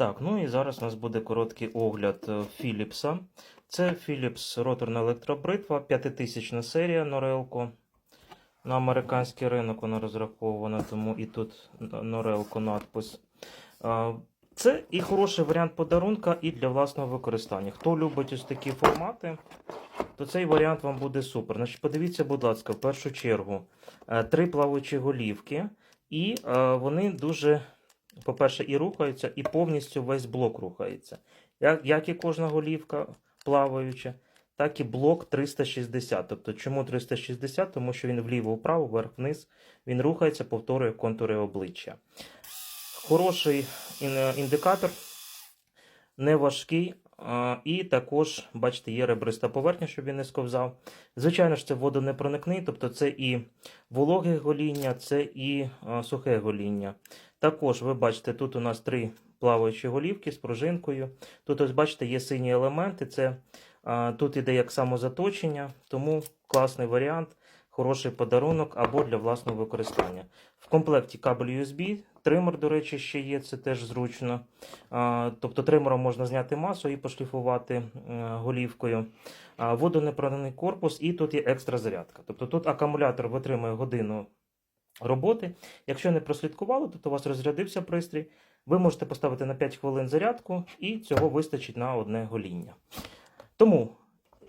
Так, ну і зараз у нас буде короткий огляд е, Philips. Це Philips роторна електробритва, 5000 серія Norelco. На американський ринок вона розрахована, тому і тут Norelco надпис. Це і хороший варіант подарунка, і для власного використання. Хто любить ось такі формати, то цей варіант вам буде супер. Значить, подивіться, будь ласка, в першу чергу, е, три плавучі голівки, і е, вони дуже по-перше, і рухаються, і повністю весь блок рухається. Як, як і кожна голівка плаваюча, так і блок 360. Тобто, чому 360? Тому що він вліво-вправо, вверх-вниз, він рухається, повторює контури обличчя. Хороший індикатор, не важкий. І також, бачите, є ребриста поверхня, щоб він не сковзав. Звичайно ж, це водонепроникний, тобто це і вологе гоління, це і сухе гоління. Також ви бачите, тут у нас три плаваючі голівки з пружинкою. Тут, ось бачите, є сині елементи. Це а, тут іде як самозаточення, тому класний варіант, хороший подарунок або для власного використання. В комплекті кабель USB, тример, до речі, ще є, це теж зручно. А, тобто тримером можна зняти масу і пошліфувати е, голівкою. А, водонепроникний корпус, і тут є екстра зарядка. Тобто тут акумулятор витримує годину роботи. Якщо не прослідкували, то у вас розрядився пристрій. Ви можете поставити на 5 хвилин зарядку, і цього вистачить на одне гоління. Тому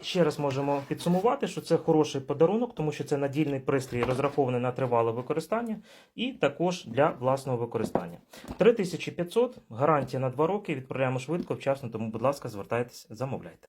ще раз можемо підсумувати, що це хороший подарунок, тому що це надільний пристрій, розрахований на тривале використання, і також для власного використання. 3500, гарантія на 2 роки. Відправляємо швидко, вчасно. Тому, будь ласка, звертайтесь, замовляйте.